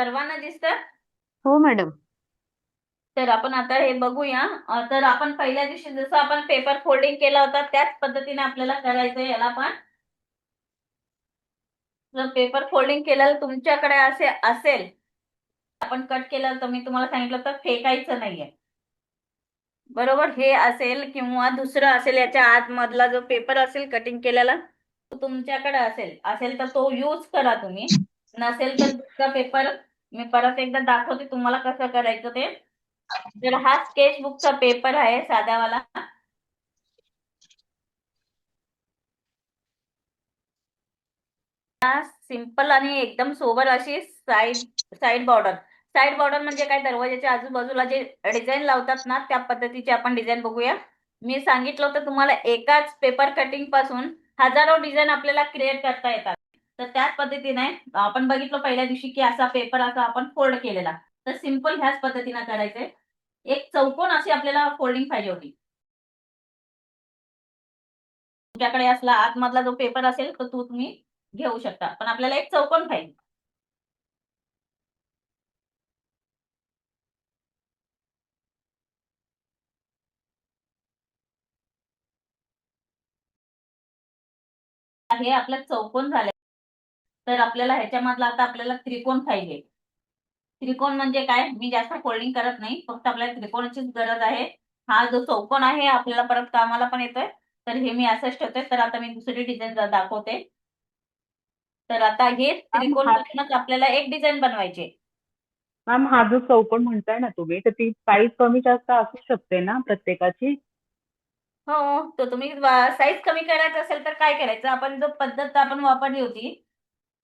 सर्वांना दिसतं? हो मॅडम. तर आपण आता हे बघूया. तर आपण पहिल्या दिवशी जसं आपण पेपर फोल्डिंग केला होता त्याच पद्धतीने आपल्याला करायचंय याला पण जर पेपर फोल्डिंग केलेलं तुमच्याकडे असे असेल आपण कट केलं तर मी तुम्हाला सांगितलं तर फेकायचं नाहीये. बरोबर? हे असेल किंवा दुसरं असेल याच्या आतमधला जो पेपर असेल कटिंग केलेला तो तुमच्याकडे असेल. असेल तर तो यूज करा तुम्ही. नसेल तर दुसरा पेपर मी परत एकदा दाखवते तुम्हाला कसं करायचं ते. तर हा स्केचबुकचा पेपर आहे साध्यावाला. सिंपल आणि एकदम सोबर अशी side side border side border म्हणजे काय? दरवाजाच्या आजूबाजूला जे डिझाईन लावतात ना त्या पद्धतीची आपण डिझाईन बघूया. मी सांगितलं होतं तुम्हाला एकाच पेपर कटिंगपासून हजारो डिझाईन आपल्याला क्रिएट करता येतात. तर त्याच पद्धतीने आपण बघितलं पहिल्या दिवशी की असा पेपर असा आपण फोल्ड केलेला. तर सिंपल ह्याच पद्धतीने करायचंय. एक चौकोन अशी आपल्याला फोल्डिंग पाहिजे होती. तुमच्याकडे असला आतमधला जो पेपर असेल तो तो तुम्ही घेऊ शकता. पण आपल्याला एक चौकोन पाहिजे. हे आपलं चौकोन झालं. तर आपल्याला ह्याच्यामधला आता आपल्याला त्रिकोण पाहिजे. त्रिकोण म्हणजे काय? मी जास्त फोल्डिंग करत नाही फक्त आपल्याला त्रिकोणाचीच गरज आहे. हा जो चौकोन आहे आपल्याला परत कामाला पण येतोय. तर हे मी असंच ठेवते. तर आता मी दुसरी डिझाईन दाखवते. तर आता हे त्रिकोण आपल्याला एक डिझाईन बनवायची. मॅम हा जो चौकोन म्हणताय ना तुम्ही तर ती साईज कमी जास्त असू शकते ना प्रत्येकाची? हो तर तुम्ही साईज कमी करायचं असेल तर काय करायचं? आपण जो पद्धत आपण वापरली होती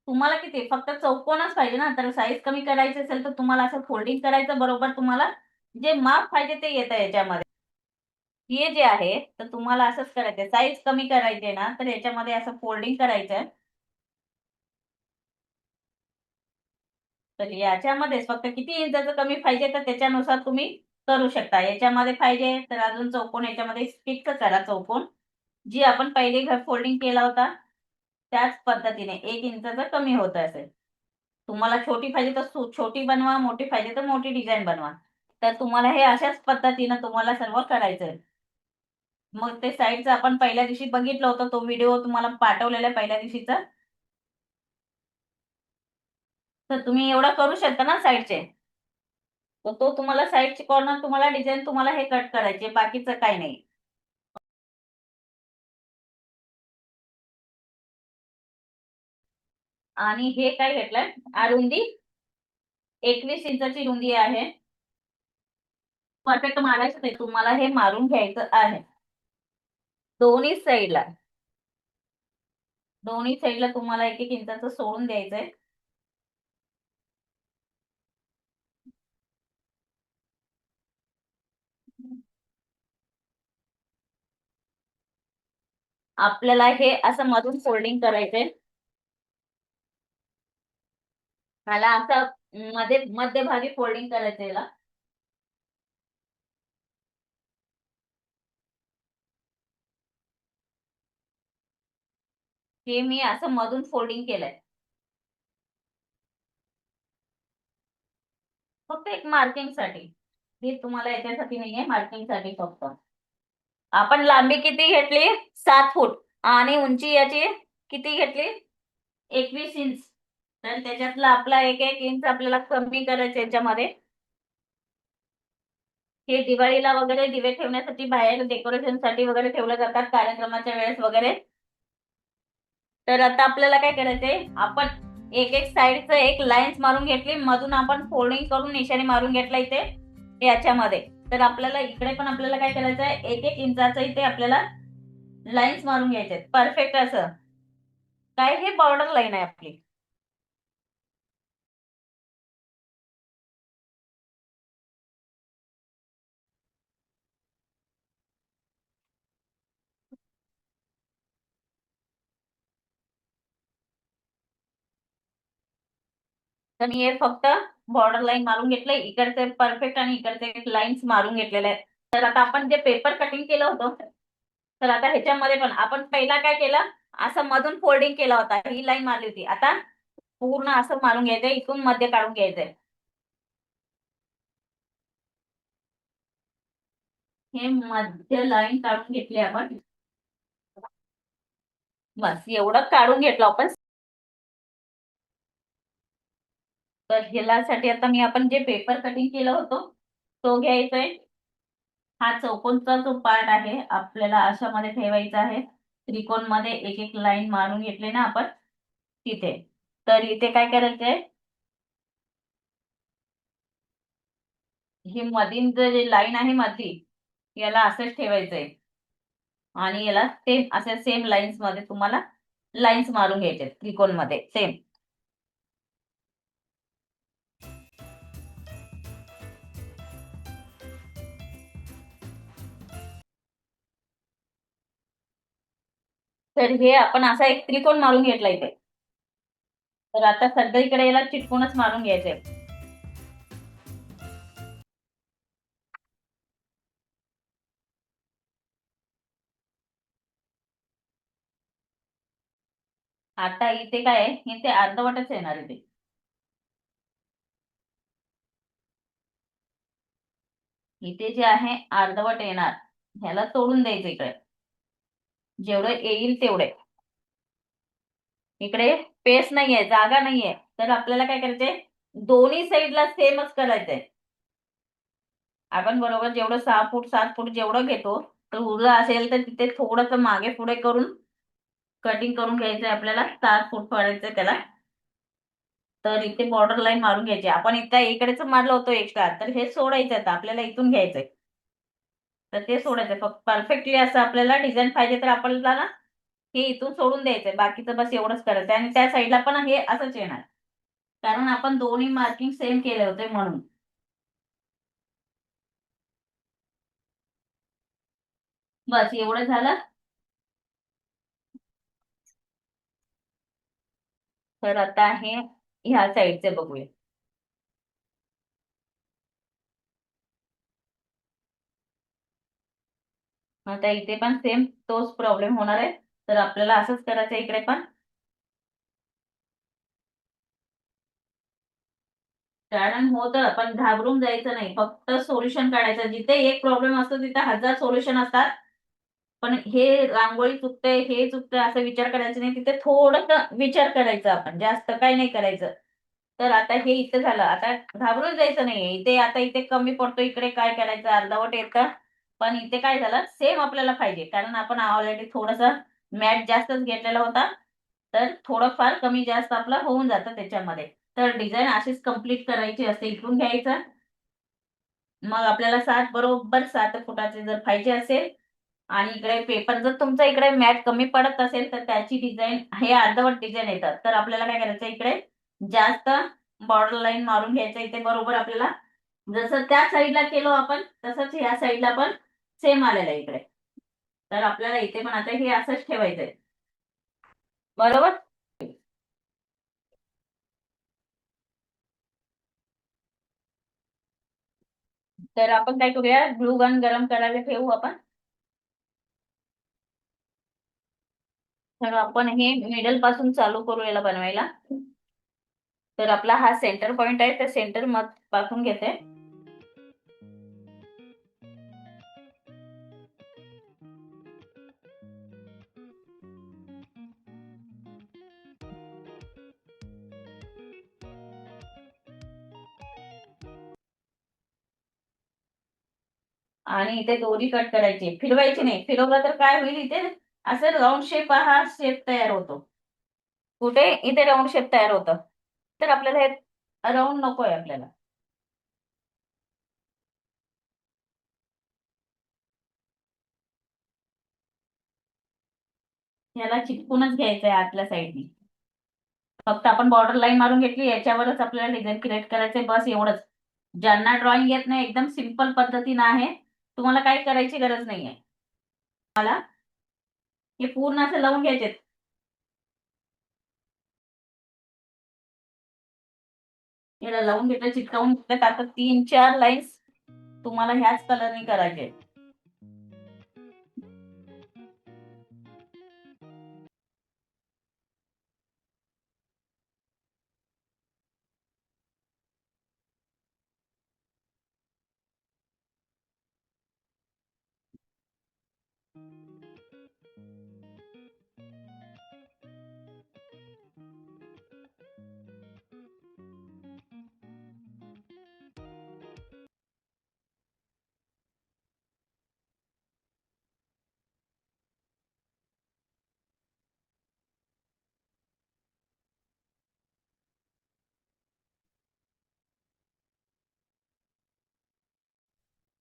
तुम्हाला किती? फक्त चौकोनच पाहिजे ना. तर साईज कमी करायची असेल तर तुम्हाला असं फोल्डिंग करायचं बरोबर तुम्हाला जे माप पाहिजे ते येतं याच्यामध्ये. हे जे आहे तर तुम्हाला असंच करायचंय. साईज कमी करायचे ना तर याच्यामध्ये असं फोल्डिंग करायचं तर याच्यामध्येच फक्त किती इंचाचं कमी पाहिजे तर त्याच्यानुसार तुम्ही करू शकता. याच्यामध्ये पाहिजे तर अजून चौकोन याच्यामध्ये फिक्स करा चौकोन. जी आपण पहिले घर फोल्डिंग केला होता त्याच पद्धतीने एक इंचाचं कमी होत असेल तुम्हाला छोटी पाहिजे तर छोटी बनवा मोठी पाहिजे तर मोठी डिझाईन बनवा. तर तुम्हाला हे अशाच पद्धतीनं तुम्हाला सर्व करायचंय. मग ते साईडचं आपण पहिल्या दिवशी बघितलं होतं तो व्हिडिओ तुम्हाला पाठवलेला पहिल्या दिवशीचा. तर तुम्ही एवढा करू शकता ना साईडचे. तर तो तुम्हाला साईडचे कॉर्नर तुम्हाला डिझाईन तुम्हाला हे कट करायचे बाकीचं काही नाही. आणि हे काय घेतलंय? रुंदी एकवीस इंचाची रुंदी आहे. परफेक्ट मारायचं नाही. तुम्हाला हे मारून घ्यायचं आहे. दोन्ही साईडला दोन्ही साईडला तुम्हाला एक एक इंचाचं सोडून द्यायचंय. आपल्याला हे असं मधून फोल्डिंग करायचंय. मला असं मध्ये मध्यभागी फोल्डिंग करायचं याला. हे मी असं मधून फोल्डिंग केलंय. फक्त एक मार्किंगसाठी. हे तुम्हाला याच्यासाठी नाहीये मार्किंगसाठी फक्त. आपण लांबी किती घेतली? सात फूट. आणि उंची याची किती घेतली? एकवीस इंच. तर त्याच्यातला आपला एक एक इंच आपल्याला कमी करायचं याच्यामध्ये. हे दिवाळीला वगैरे दिवे ठेवण्यासाठी बाहेर डेकोरेशनसाठी वगैरे ठेवले जातात कार्यक्रमाच्या वेळेस वगैरे. तर आता आपल्याला काय करायचंय आपण एक एक साईडचं एक लाईन्स मारून घेतली मधून आपण फोल्डिंग करून निशाणी मारून घेतला इथे याच्यामध्ये. तर आपल्याला इकडे पण आपल्याला काय करायचं आहे एक एक इंचाचं इथे आपल्याला लाईन्स मारून घ्यायचे परफेक्ट असं. काय हे बॉर्डर लाईन आहे आपली. तर मी हे फक्त बॉर्डर लाईन मारून घेतले इकडचे परफेक्ट आणि इकडचे लाईन्स मारून घेतलेले आहेत. तर आता आपण जे पेपर कटिंग केलं होतं तर आता ह्याच्यामध्ये पण आपण पहिला काय केलं? असं मधून फोल्डिंग केला होता. ही लाईन मारली होती. आता पूर्ण असं मारून घ्यायचंय. इथून मध्ये काढून घ्यायचंय. हे मध्य लाईन काढून घेतली आपण. बस एवढं काढून घेतलं आपण. तर ह्यासाठी आता मी आपण जे पेपर कटिंग केलं होतं तो घ्यायचंय. हा चौकोनचा जो पार्ट आहे आपल्याला अशामध्ये ठेवायचा आहे. त्रिकोणमध्ये एक एक लाईन मारून घेतली ना आपण तिथे. तर इथे काय करायचंय? ही मधील जे लाईन आहे मधली याला असंच ठेवायचंय. आणि याला सेम असे सेम लाईन्समध्ये तुम्हाला लाईन्स मारून घ्यायचे त्रिकोणमध्ये सेम तर हे आपण असा एक त्रिकोण मारून घेतला इथे. तर आता सगळीकडे याला चिटकूनच मारून घ्यायचंय आता इथे काय आहे? इथे अर्धवटच येणार इथे इथे जे आहे अर्धवट येणार. ह्याला तोडून द्यायचं इकडे. जेवढं येईल तेवढे. इकडे पेस नाहीये जागा नाहीये. तर आपल्याला काय करायचंय? दोन्ही साईडला सेमच करायचंय. आपण बरोबर जेवढं सहा फूट सात फूट जेवढं घेतो तर उरलं असेल तर तिथे थोडस मागे पुढे करून कटिंग करून घ्यायचंय आपल्याला. सात फूट पडायचंय त्याला. तर इथे बॉर्डर लाईन मारून घ्यायची. आपण इथं इकडेच मारलं होतो एक्स्ट्रा तर हे सोडायचं आता. आपल्याला इथून घ्यायचंय. तर ते सोडायचं. फक्त परफेक्टली असं आपल्याला डिझाईन पाहिजे तर आपल्याला ना हे इथून सोडून द्यायचंय. बाकीचं बस एवढंच करायचं आणि त्या साईडला पण हे असंच येणार. कारण आपण दोन्ही मार्किंग सेम केले होते म्हणून. बस एवढं झालं. तर आता हे ह्या साईडचे बघूया. आता इथे पण सेम तोच प्रॉब्लेम होणार आहे. तर आपल्याला असंच करायचं आहे इकडे पण. कारण होतं पण घाबरून जायचं नाही. फक्त सोल्युशन काढायचं. जिथे एक प्रॉब्लेम असतो तिथे हजार सोल्युशन असतात. पण हे रांगोळी चुकते हे चुकते असं विचार करायचं नाही. तिथे थोडस विचार करायचा आपण. जास्त काही नाही करायचं. तर आता हे इथे झालं. आता घाबरून जायचं नाही इथे आता इथे कमी पडतो. इकडे काय करायचं? अर्धवट येतं. पण इथे काय झालं? सेम आपल्याला पाहिजे. कारण आपण ऑलरेडी थोडासा मॅट जास्तच घेतलेला होता. तर थोडंफार कमी जास्त आपलं होऊन जातं त्याच्यामध्ये. तर डिझाईन अशीच कंप्लीट करायची असते इकडून घ्यायचं. मग आपल्याला सात बरोबर सात फुटाचे जर पाहिजे असेल आणि इकडे पेपर जर तुमचा इकडे मॅट कमी पडत असेल तर त्याची डिझाईन हे अर्धवट डिझाईन येतात तर आपल्याला काय करायचं इकडे? जास्त बॉर्डर लाईन मारून घ्यायचं. इथे बरोबर आपल्याला जसं त्या साईडला केलो आपण तसंच ह्या साईडला पण सेम आलेला आहे इकडे. तर आपल्याला इथे पण आता हे असंच ठेवायचंय. बरोबर? तर आपण काय करूया? ग्लू गन गरम करायला ठेवू आपण. तर आपण हे मिडलपासून चालू करू याला बनवायला. तर आपला हा सेंटर पॉइंट आहे. तर सेंटर मत पासून घेते. आणि इथे दोरी कट करायची. फिरवायची नाही. फिरवलं तर काय होईल इथे? असं राऊंड शेप हा शेप तयार होतो. कुठे? इथे राऊंड शेप तयार होतं. तर आपल्याला हे राऊंड नकोय आपल्याला. याला चिटकूनच घ्यायचंय आतल्या साईडने फक्त आपण बॉर्डर लाईन मारून घेतली याच्यावरच आपल्याला डिझाईन क्रिएट करायचंय. बस एवढंच. ज्यांना ड्रॉइंग येत नाही एकदम सिंपल पद्धतीनं आहे. तुम्हाला काही करायची गरज नाहीये. मला हे पूर्ण असं लावून घ्यायचे याला लावून घेतलं चिटकावून घेतलं. आता तीन चार लाईन्स तुम्हाला ह्याच कलरने करायचे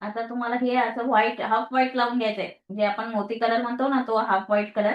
आता तुम्हाला हे असं व्हाईट हाफ व्हाईट लावून घ्यायचंय. जे आपण मोती कलर म्हणतो ना तो हाफ व्हाईट कलर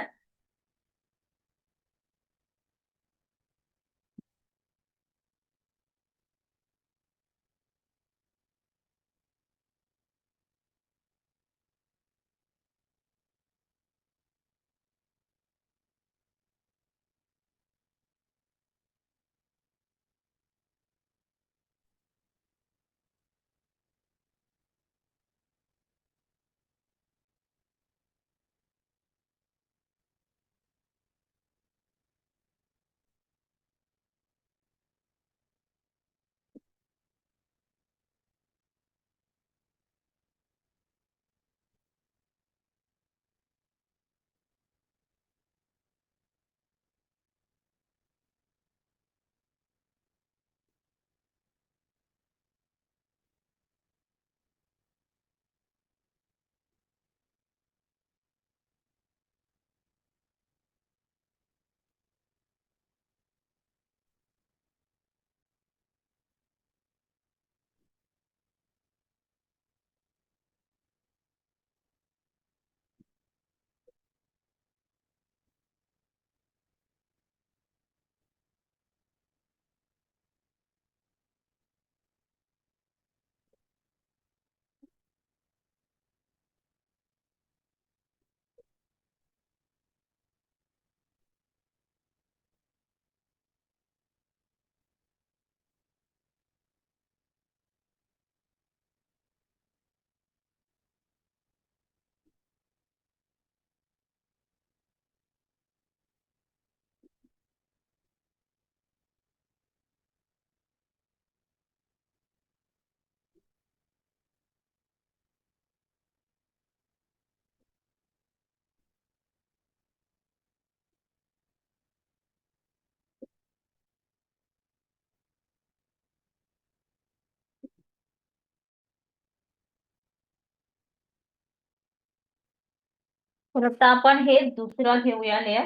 फक्त आपण हे दुसरं घेऊया लेअर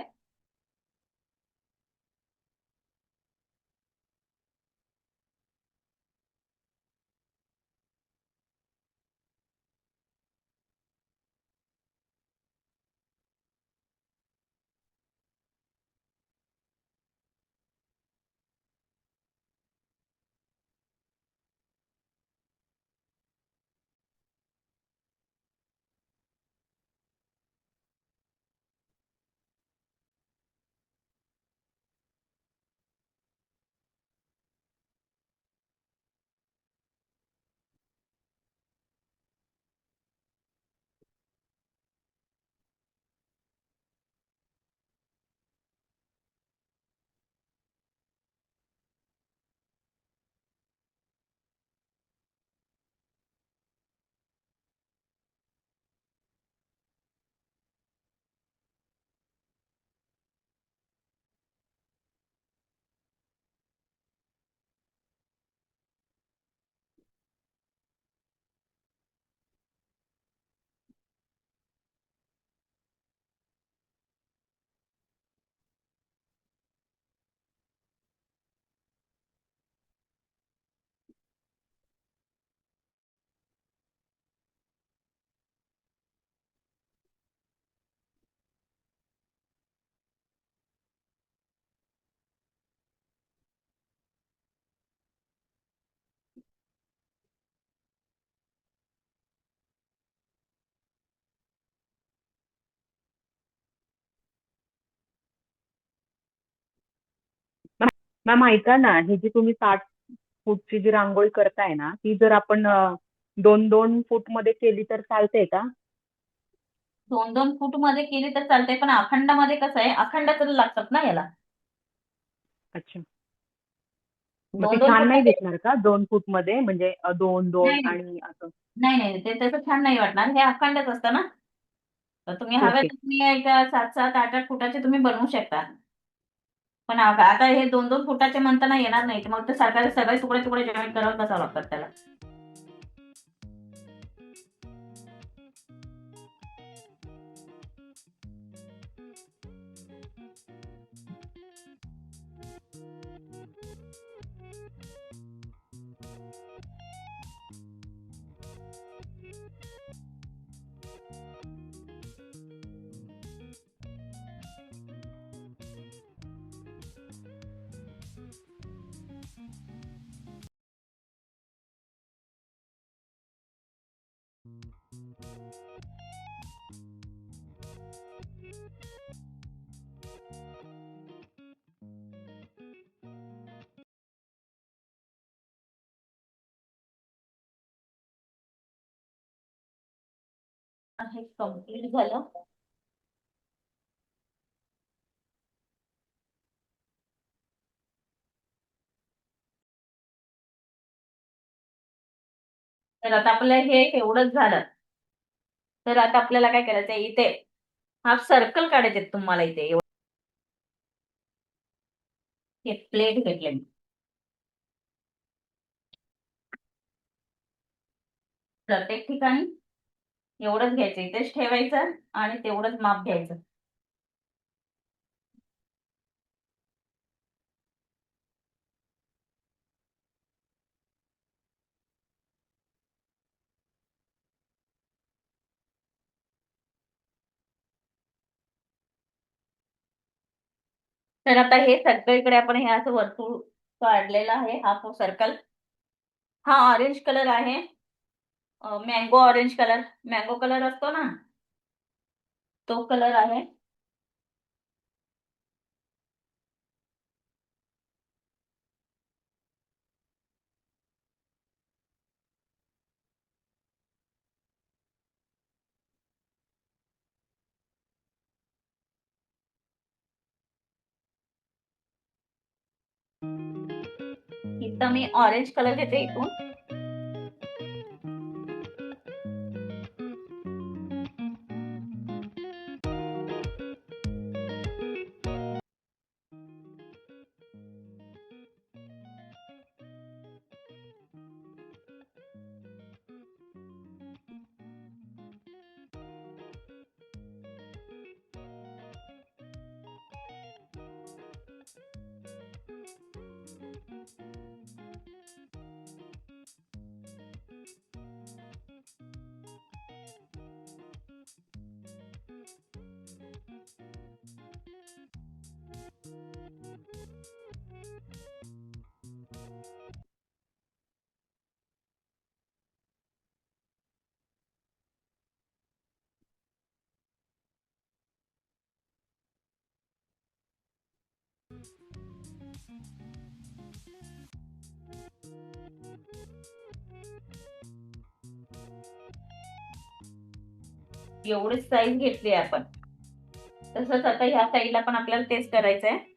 मॅम ऐका ना ही जी तुम्ही साठ फूटची जी रांगोळी करताय ना ती जर आपण अं, दोन दोन फूटमध्ये केली तर चालते का? दोन दोन फूटमध्ये केली तर चालते पण अखंडमध्ये कसं आहे अखंडच लागतात ना याला. अच्छा. मग दोन ती दोन छान नाही मध्ये दिसणार का दोन फूटमध्ये म्हणजे अं, दोन दोन नाही नाही. आणि असं. नाही नाही ते तसं छान नाही वाटणार हे अखंडच असतं ना. तर तुम्ही हवे ओके. तर तुम्ही एक सात सात आठ आठ फुटाचे तुम्ही बनवू शकता. पण आता हे दोन दोन फुटाचे म्हणताना येणार नाही मग तर सरकारी सगळे तुकडे तुकडे जॉईन करत बसावं लागतात त्याला. हे कंप्लीट झालं. तर आता आपलं हे एवढंच झालं. तर आता आपल्याला काय करायचंय इथे हाफ सर्कल काढायचे आहेत तुम्हाला इथे. एवढं हे प्लेट घेतले मी. प्रत्येक ठिकाणी एवढंच घ्यायचं इथेच ठेवायचं आणि तेवढंच माप घ्यायचं. तर आता हे सगळीकडे आपण हे असं वर्तुळ काढलेलं आहे हा सर्कल. हा ऑरेंज कलर आहे. Mango orange colour mango colour असतो ना? तो कलर आहे. इथं मी ऑरेंज कलर घेते इथून. एवढीच साईज घेतली आपण. तसंच आता ह्या साईडला पण आपल्याला तेच करायचं आहे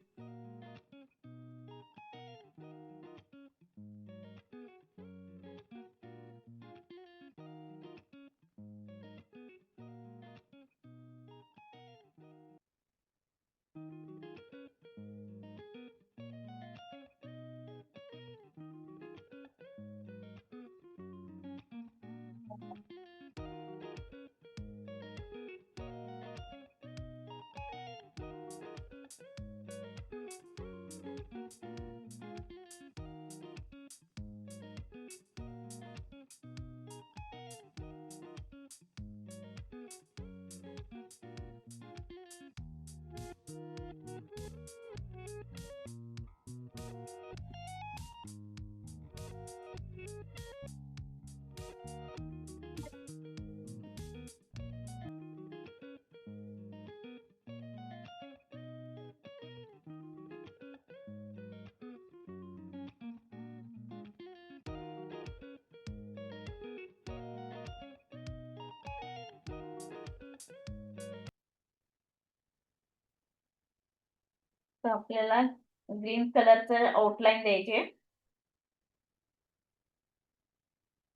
आपल्याला ग्रीन कलरचं आउटलाईन द्यायचे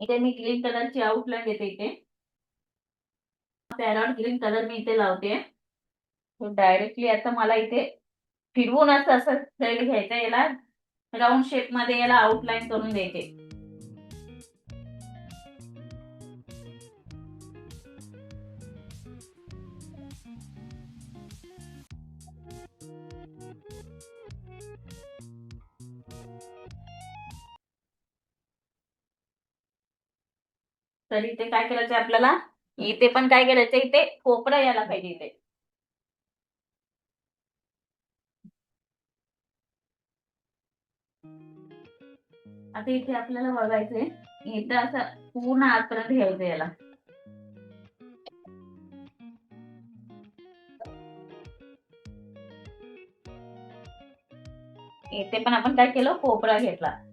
इथे मी ग्रीन कलरची आउटलाईन देते इथे. पॅरॉट ग्रीन कलर मी इथे लावते. डायरेक्टली आता मला इथे फिरवून असं असं थ्रेड घ्यायचं याला राऊंड शेपमध्ये याला आउटलाईन करून द्यायचे. तर इथे काय करायचंय आपल्याला? इथे पण काय करायचं इथे कोपरा यायला पाहिजे इथे. आता इथे आपल्याला बघायचंय इथं असं पूर्ण आतपर्यंत घ्यायचं याला. इथे पण आपण काय केलं? कोपरा घेतला.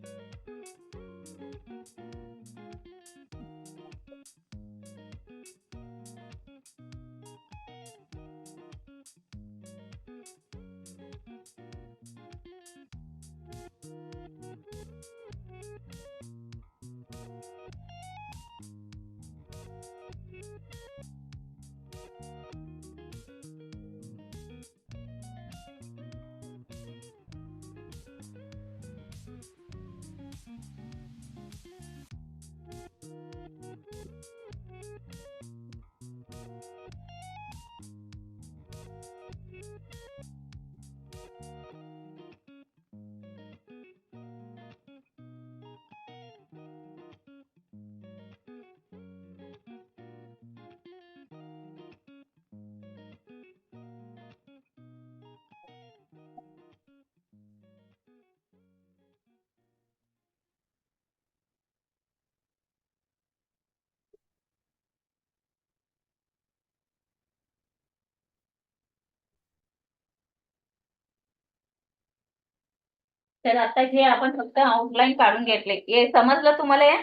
तर आता हे आपण फक्त आउटलाईन काढून घेतले. हे समजलं तुम्हाला हे?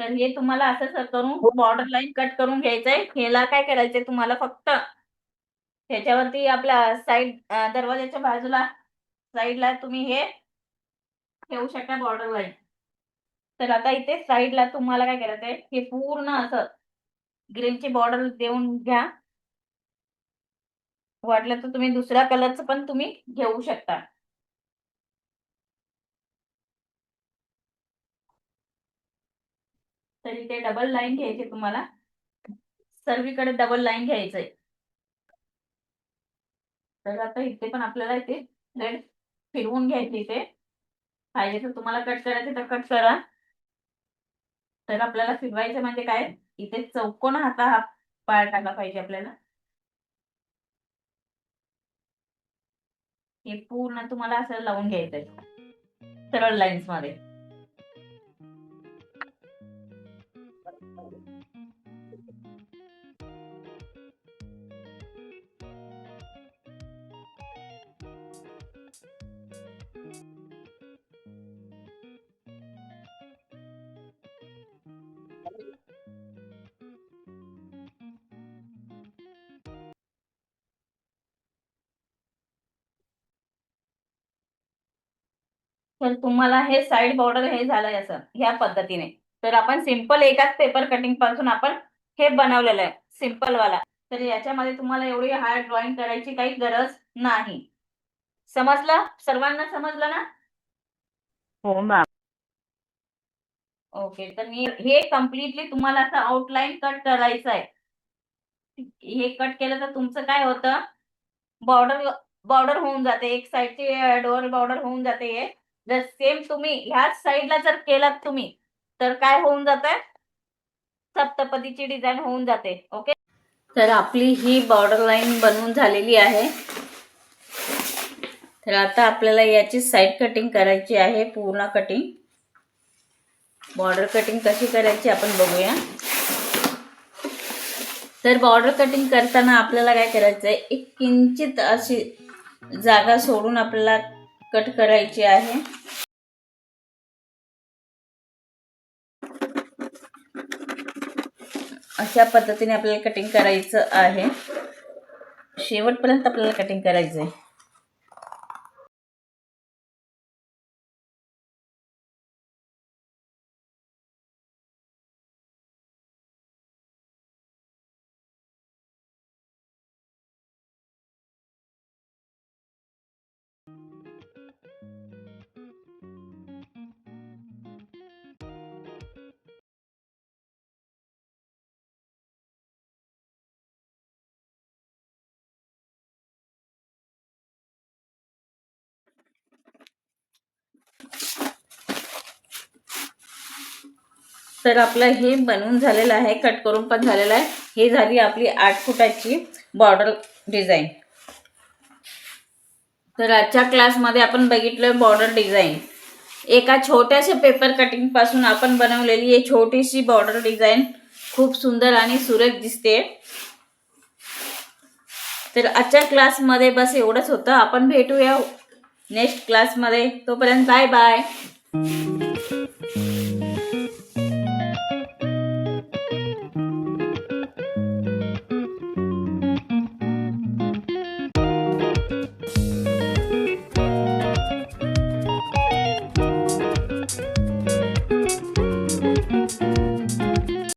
तर हे तुम्हाला असं सर करून बॉर्डर लाईन कट करून घ्यायचंय. ह्याला काय करायचंय तुम्हाला फक्त ह्याच्यावरती आपल्या साईड दरवाजाच्या बाजूला साईडला तुम्ही हे ठेवू शकता बॉर्डर लाईन तर आता इथे साईडला तुम्हाला काय करायचंय? हे पूर्ण असं ग्रीनची बॉर्डर देऊन घ्या. वाटलं तर तुम्ही दुसऱ्या कलरचं पण तुम्ही घेऊ शकता. तर इथे डबल लाईन घ्यायची तुम्हाला. सर्वीकडे डबल लाईन घ्यायचंय. तर आता इथे पण आपल्याला इथे रेड फिरवून घ्यायचे इथे. पाहिजे तर तुम्हाला कट करायचे तर कट करा. तर आपल्याला फिरवायचं म्हणजे काय? इथे चौकोन हाता हा पाय टाकला पाहिजे आपल्याला. हे पूर्ण तुम्हाला असं लावून घ्यायचंय. सरळ लाईन्समध्ये. तर तुम्हाला हे साईड बॉर्डर हे झालंय असं ह्या पद्धतीने. तर आपण सिंपल एकाच पेपर कटिंगपासून आपण हे बनवलेलं आहे सिंपल वाला. तर याच्यामध्ये तुम्हाला एवढी हार्ड ड्रॉइंग करायची काही गरज नाही. समजलं? सर्वांना समजलं ना? हो मॅम ओके तर मी हे कम्प्लिटली तुम्हाला असं आउटलाईन कट करायचं आहे. हे कट केलं तर तुमचं काय होतं? बॉर्डर बॉर्डर होऊन जाते. एक साईडची डोअर बॉर्डर होऊन जाते हे. जर सेम तुम्ही ह्याच साईडला जर केलात तुम्ही तर काय होऊन जात सप्तपदीची डिझाईन होऊन जाते. ओके तर आपली ही बॉर्डर लाईन बनवून झालेली आहे. तर आता आपल्याला याची साईड कटिंग करायची आहे पूर्ण कटिंग बॉर्डर कटिंग कशी करायची आपण बघूया. तर बॉर्डर कटिंग करताना आपल्याला काय करायचं आहे एक किंचित अशी जागा सोडून आपल्याला कट करायची आहे. अशा पद्धतीने आपल्याला कटिंग करायचं आहे. शेवटपर्यंत आपल्याला कटिंग करायचं आहे तर आपलं हे बनवून झालेलं आहे कट करून पण झालेलं आहे. हे झाली आपली आठ फुटाची बॉर्डर डिझाईन तर आजच्या क्लासमध्ये आपण बघितलं बॉर्डर डिझाईन एका छोट्याशा पेपर कटिंगपासून आपण बनवलेली ही छोटीशी बॉर्डर डिझाईन खूप सुंदर आणि सुरेख दिसते. तर आजच्या क्लासमध्ये बस एवढंच होतं. आपण भेटूया नेक्स्ट क्लासमध्ये तोपर्यंत बाय बाय